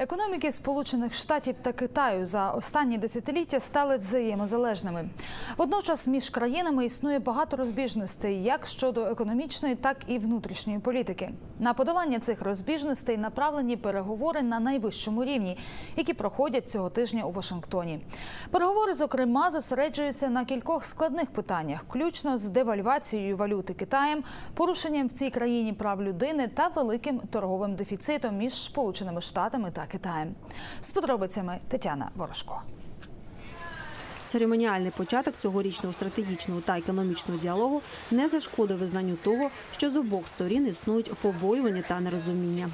Економіки Сполучених Штатів та Китаю за останні десятиліття стали взаємозалежними. Водночас між країнами існує багато розбіжностей, як щодо економічної, так і внутрішньої політики. На подолання цих розбіжностей направлені переговори на найвищому рівні, які проходять цього тижня у Вашингтоні. Переговори, зокрема, зосереджуються на кількох складних питаннях, включно з девальвацією валюти Китаєм, порушенням в цій країні прав людини та великим торговим дефіцитом між Сполученими Штатами та Китаєм. З подробицями Тетяна Ворожко. Церемоніальний початок цьогорічного стратегічного та економічного діалогу не зашкодив визнанню того, що з обох сторін існують побоювання та нерозуміння.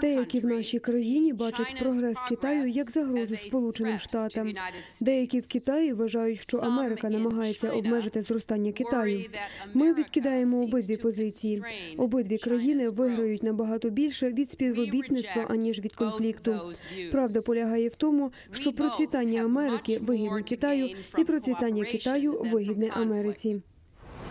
Деякі в нашій країні бачать прогрес Китаю як загрозу Сполученим Штатам. Деякі в Китаї вважають, що Америка намагається обмежити зростання Китаю. Ми відкидаємо обидві позиції. Обидві країни виграють набагато більше від співробітництва аніж від конфлікту. Правда полягає в тому, що процвітання Америки вигідне Китаю, і процвітання Китаю вигідне Америці.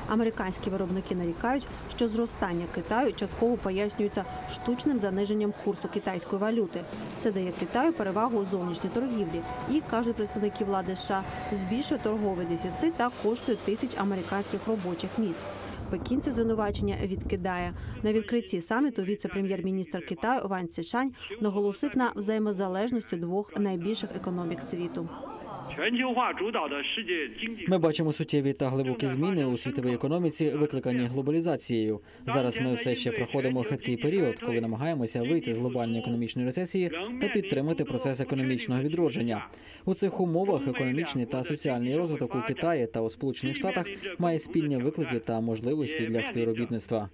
Американські виробники нарікають, що зростання Китаю частково пояснюється штучним заниженням курсу китайської валюти. Це дає Китаю перевагу у зовнішній торгівлі і кажуть представники влади США, збільшує торговий дефіцит та коштує тисяч американських робочих місць. Пекін це звинувачення відкидає на відкритті саміту. Віце-прем'єр-міністр Китаю Ван Цішань наголосив на взаємозалежності двох найбільших економік світу. Ми бачимо суттєві та глибокі зміни у світовій економіці, викликані глобалізацією. Зараз ми все ще проходимо хиткий період, коли намагаємося вийти з глобальної економічної рецесії та підтримати процес економічного відродження. У цих умовах економічний та соціальний розвиток у Китаї та у Сполучених Штатах має спільні виклики та можливості для співробітництва.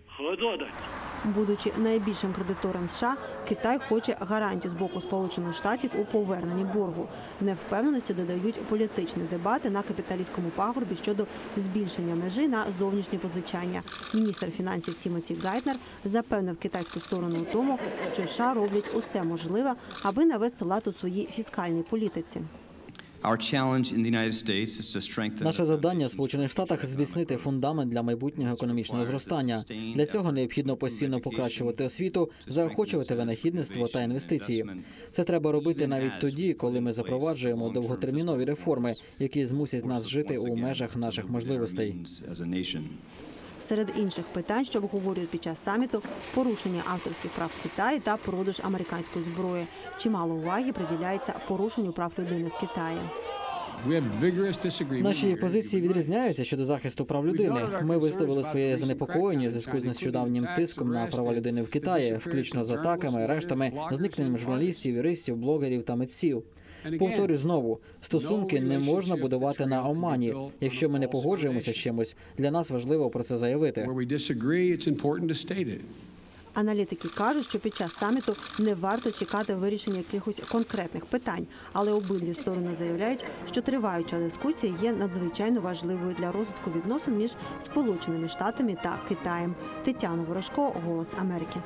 Будучи найбільшим кредитором США, Китай хоче гарантію з боку Сполучених Штатів у поверненні боргу. Невпевненості додають політичні дебати на капіталістському пагорбі щодо збільшення межі на зовнішні позичання. Міністр фінансів Тімоті Гайтнер запевнив китайську сторону у тому, що США роблять усе можливе, аби навести лад у своїй фіскальній політиці. Наше завдання в Сполучених Штатах зміцнити фундамент для майбутнього економічного зростання. Для цього необхідно постійно покращувати освіту, заохочувати винахідництво та інвестиції. Це треба робити навіть тоді, коли ми запроваджуємо довготермінові реформи, які змусять нас жити у межах наших можливостей. Серед інших питань, що обговорюють під час саміту, порушення авторських прав Китаю та продаж американської зброї. Чимало уваги приділяється порушенню прав людини в Китаї. Наші позиції відрізняються щодо захисту прав людини. Ми висловили своє занепокоєння у зв'язку з нещодавнім тиском на права людини в Китаї, включно з атаками, арештами, зникненням журналістів, юристів, блогерів та митців. Повторю знову, стосунки не можна будувати на омані. Якщо ми не погоджуємося з чимось, для нас важливо про це заявити. Аналітики кажуть, що під час саміту не варто чекати вирішення якихось конкретних питань, але обидві сторони заявляють, що триваюча дискусія є надзвичайно важливою для розвитку відносин між Сполученими Штатами та Китаєм. Тетяна Ворожко, Голос Америки.